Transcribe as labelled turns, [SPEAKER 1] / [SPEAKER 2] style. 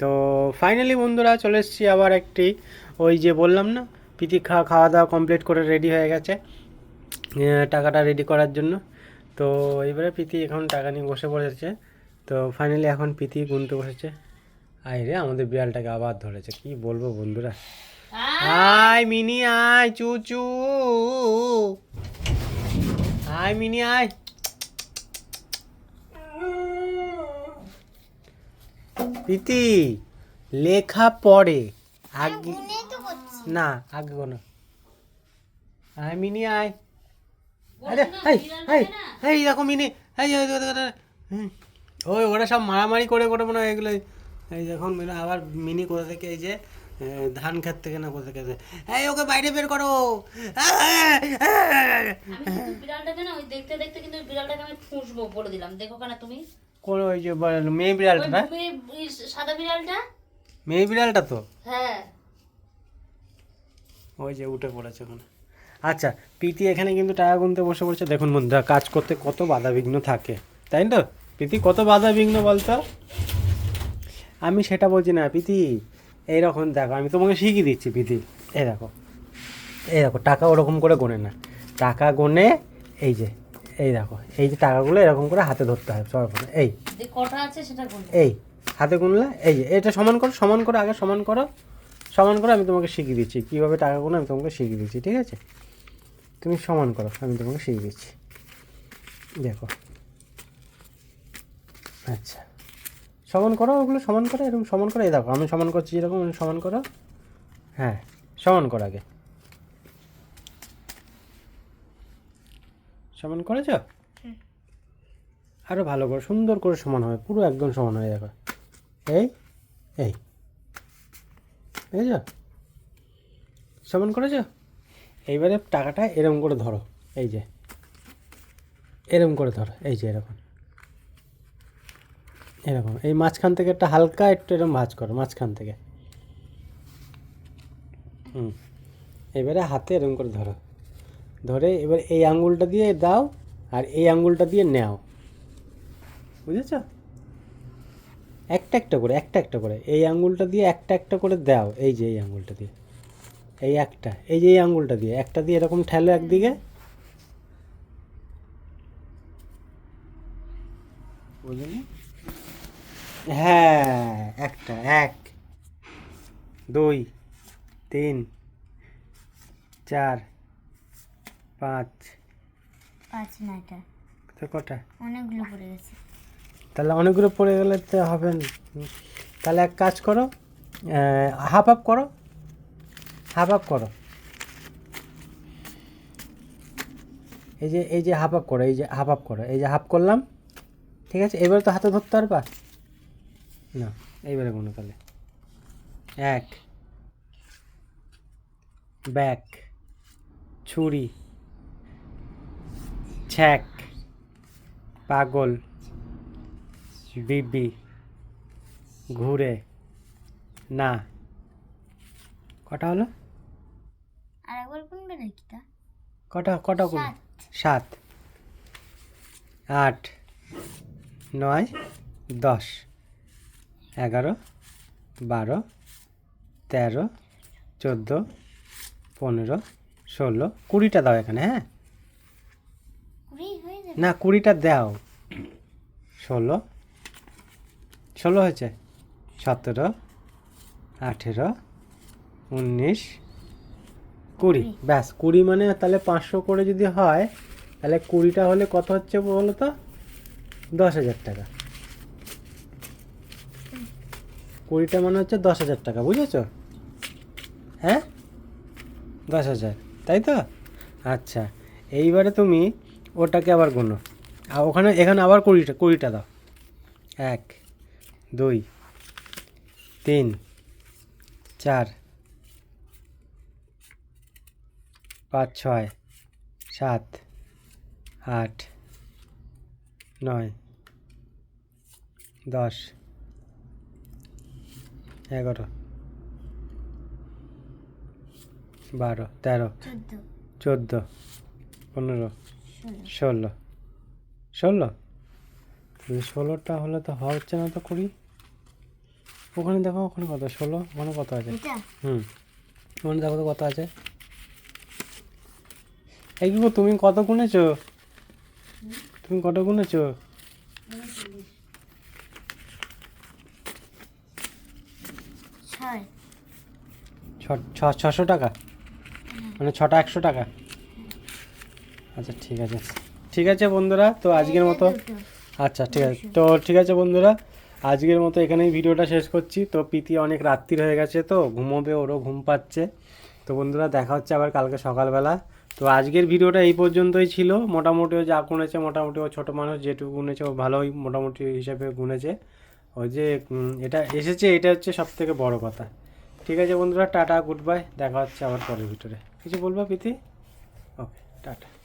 [SPEAKER 1] তো ফাইনালি বন্ধুরা চলে এসেছি আবার একটি ওই যে বললাম না পিতিক্ষা খাওয়া দাওয়া কমপ্লিট করে রেডি হয়ে গেছে টাকাটা রেডি করার জন্য তো এবারে পিতি এখন টাকা নিয়ে বসে পড়েছে তো ফাইনালি এখন পিতি গুনতে বসেছে আয় রে আমাদের বিড়ালটাকে আবার ধরেছে কি বলবো বন্ধুরা আয় মিনি আয় চু চু আয় মিনি আয় প্রীতি লেখা পড়ে আগে না আগে কোন আয় মিনি আয় এই এই দেখো মিনি ওই ওরা সব মারামারি করে করে মনে হয় এগুলো এই যখন আবার মিনি কোথা থেকে এই যে ধান খেত থেকে না কোথা থেকে এই ওকে বাইরে বের করো
[SPEAKER 2] বিড়ালটাকে না ওই দেখতে দেখতে কিন্তু বিড়ালটাকে আমি ফুঁসবো বলে দিলাম দেখো কেন তুমি
[SPEAKER 1] কোন ওই যে মেয়ে বিড়ালটা না
[SPEAKER 2] সাদা বিড়ালটা
[SPEAKER 1] মেয়ে বিড়ালটা তো হ্যাঁ ওই যে উঠে পড়েছে ওখানে আচ্ছা প্রীতি এখানে কিন্তু টাকা গুনতে বসে পড়ছে দেখুন বন্ধুরা কাজ করতে কত বাধা বিঘ্ন থাকে তাই তো প্রীতি কত বাধা বিঘ্ন বলতো আমি সেটা বলছি না প্রীতি এইরকম দেখো আমি তোমাকে শিখিয়ে দিচ্ছি প্রীতি এই দেখো এই দেখো টাকা ওরকম করে গোনে না টাকা গোনে এই যে এই দেখো এই যে টাকাগুলো এরকম করে হাতে ধরতে হয় সর্বপ্রথম এই
[SPEAKER 2] কটা আছে সেটা
[SPEAKER 1] এই হাতে গুনলে এই এটা সমান করো সমান করো আগে সমান করো সমান করো আমি তোমাকে শিখিয়ে দিচ্ছি কীভাবে টাকা গুলো আমি তোমাকে শিখিয়ে দিচ্ছি ঠিক আছে তুমি সমান করো আমি তোমাকে শিখিয়ে দিচ্ছি দেখো আচ্ছা সমান করো ওগুলো সমান করো এরকম সমান করো এই দেখো আমি সমান করছি এরকম সমান করো হ্যাঁ সমান করো আগে সমান করেছ আরও ভালো করে সুন্দর করে সমান হবে পুরো একদম সমান হয়ে যাবে এই এই বুঝেছ সমান করেছ এইবারে টাকাটা এরম করে ধরো এই যে এরম করে ধরো এই যে এরকম এরকম এই মাঝখান থেকে একটা হালকা একটু এরকম ভাজ করো মাঝখান থেকে হুম এবারে হাতে এরকম করে ধরো ধরে এবার এই আঙুলটা দিয়ে দাও আর এই আঙুলটা দিয়ে নেও বুঝেছ একটা একটা করে একটা একটা করে এই আঙুলটা দিয়ে একটা একটা করে দাও এই যে এই আঙুলটা দিয়ে এই একটা এই যে এই আঙুলটা দিয়ে একটা দিয়ে এরকম ঠেলো একদিকে হ্যাঁ একটা এক দুই তিন চার পাঁচ
[SPEAKER 2] পাঁচ না এটা কটা অনেকগুলো
[SPEAKER 1] তাহলে অনেকগুলো পড়ে গেলে তো হবে না তাহলে এক কাজ করো হাফ আপ করো হাফ আপ করো এই যে এই যে হাফ আপ করো এই যে হাফ আপ করো এই যে হাফ করলাম ঠিক আছে এবারে তো হাতে ধরতে পারবা না এইবারে গুনো তাহলে এক ব্যাক ছুরি ছ্যাক পাগল বিবি ঘুরে না কটা হলো কটা কটা কোন সাত আট নয় দশ এগারো বারো তেরো চোদ্দো পনেরো ষোলো কুড়িটা দাও এখানে হ্যাঁ না কুড়িটা দাও ষোলো ষোলো হয়েছে সতেরো আঠেরো উনিশ কুড়ি ব্যাস কুড়ি মানে তাহলে পাঁচশো করে যদি হয় তাহলে কুড়িটা হলে কত হচ্ছে বলো তো দশ হাজার টাকা কুড়িটা মানে হচ্ছে দশ হাজার টাকা বুঝেছ হ্যাঁ দশ হাজার তাই তো আচ্ছা এইবারে তুমি ওটাকে আবার গুনো আর ওখানে এখানে আবার কুড়িটা কুড়িটা দাও এক দুই তিন চার পাঁচ ছয় সাত আট নয় দশ এগারো বারো তেরো চোদ্দো পনেরো ষোলো ষোলো ষোলোটা হলে তো হচ্ছে না তো কুড়ি ওখানে দেখো ওখানে কত ষোলো ওখানে কত আছে হুম ওখানে দেখো তো কত আছে এই কি তুমি কত গুনেছো তুমি কত গুনেছো ছশো টাকা মানে ছটা একশো টাকা আচ্ছা ঠিক আছে ঠিক আছে বন্ধুরা তো আজকের মতো আচ্ছা ঠিক আছে তো ঠিক আছে বন্ধুরা আজকের মতো এখানেই ভিডিওটা শেষ করছি তো প্রীতি অনেক রাত্রির হয়ে গেছে তো ঘুমোবে ওরও ঘুম পাচ্ছে তো বন্ধুরা দেখা হচ্ছে আবার কালকে সকালবেলা তো আজকের ভিডিওটা এই পর্যন্তই ছিল মোটামুটি ও যা গুনেছে মোটামুটি ও ছোটো মানুষ যেটুকু গুনেছে ও ভালোই মোটামুটি হিসাবে গুনেছে ওই যে এটা এসেছে এটা হচ্ছে সব থেকে বড়ো কথা ঠিক আছে বন্ধুরা টাটা গুড বাই দেখা হচ্ছে আবার পরের ভিতরে কিছু বলবো প্রীতি ওকে টাটা